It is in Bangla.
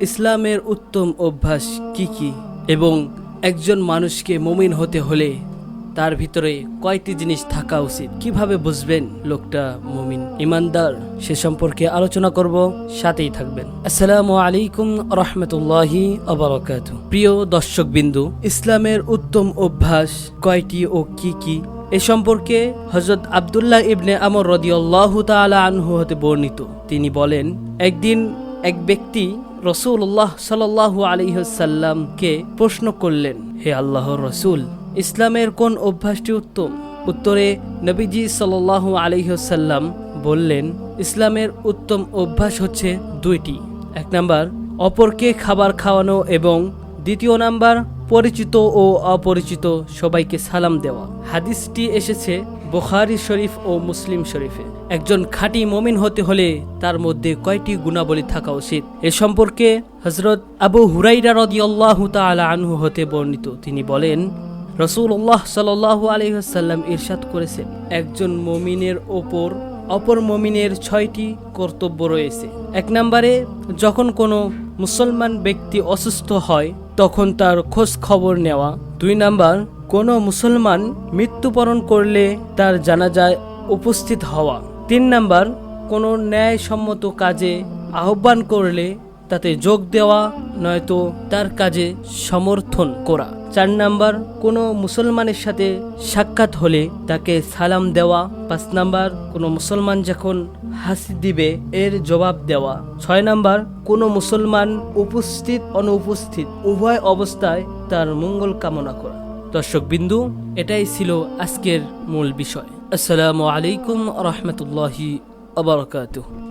ইসলামের উত্তম অভ্যাস কি কি? এবং একজন মানুষকে মুমিন হতে হলে তার ভিতরে কয়টি জিনিস থাকা উচিত? কীভাবে বুঝবেন লোকটা মুমিন? ইমানদার, সে সম্পর্কে আলোচনা করব, সাথেই থাকবেন। আসসালামু আলাইকুম রহমতুল্লাহি অবরকাত। প্রিয় দর্শক বিন্দু ইসলামের উত্তম অভ্যাস কয়টি ও কি কি? এ সম্পর্কে হজরত আবদুল্লাহ ইবনে আমর রদিয়াল্লাহু তাআলা আনহু হতে বর্ণিত। তিনি বলেন, একদিন এক ব্যক্তি রসুল্লাহ সাল্লাহু আলিহসাল্লামকে প্রশ্ন করলেন, হে আল্লাহর রসুল, ইসলামের কোন অভ্যাসটি উত্তম? উত্তরে নবীজি সাল্লাহু আলিহসাল্লাম বললেন, ইসলামের উত্তম অভ্যাস হচ্ছে দুইটি। এক নাম্বার, অপরকে খাবার খাওয়ানো এবং দ্বিতীয় নাম্বার, পরিচিত ও অপরিচিত সবাইকে সালাম দেওয়া। হাদিসটি এসেছে বুখারি শরীফ ও মুসলিম শরীফে। একজন খাঁটি মমিন হতে হলে তার মধ্যে কয়টি গুণাবলী থাকা উচিত? এ সম্পর্কে হজরত আবু হুরাইরা রদিয়াল্লাহু তাআলা আনহু হতে বর্ণিত। তিনি বলেন রসুল্লাহ সাল্লাহ আলহিহাল্লাম ইরশাদ করেছেন, একজন মমিনের ওপর অপর মমিনের ছয়টি কর্তব্য রয়েছে। এক নম্বরে, যখন কোনো মুসলমান ব্যক্তি অসুস্থ হয়, তখন তার খোঁজ খবর নেওয়া। দুই নাম্বার কোনো মুসলমান মৃত্যুবরণ করলে তার জানাজায় উপস্থিত হওয়া। তিন নাম্বার, কোনো ন্যায়সম্মত কাজে আহ্বান করলে তাতে যোগ দেওয়া, নয়তো তার কাজে সমর্থন করা। চার নাম্বার, কোনো মুসলমানের সাথে সাক্ষাৎ হলে তাকে সালাম দেওয়া। পাঁচ নাম্বার, কোনো মুসলমান যখন হাসি দিবে, এর জবাব দেওয়া। ছয় নাম্বার, কোনো মুসলমান উপস্থিত অনুপস্থিত উভয় অবস্থায় তার মঙ্গল কামনা করা। দর্শক বিন্দু এটাই ছিল আজকের মূল বিষয়। আসসালামু আলাইকুম রহমতুল্লাহি আবরকাতুহ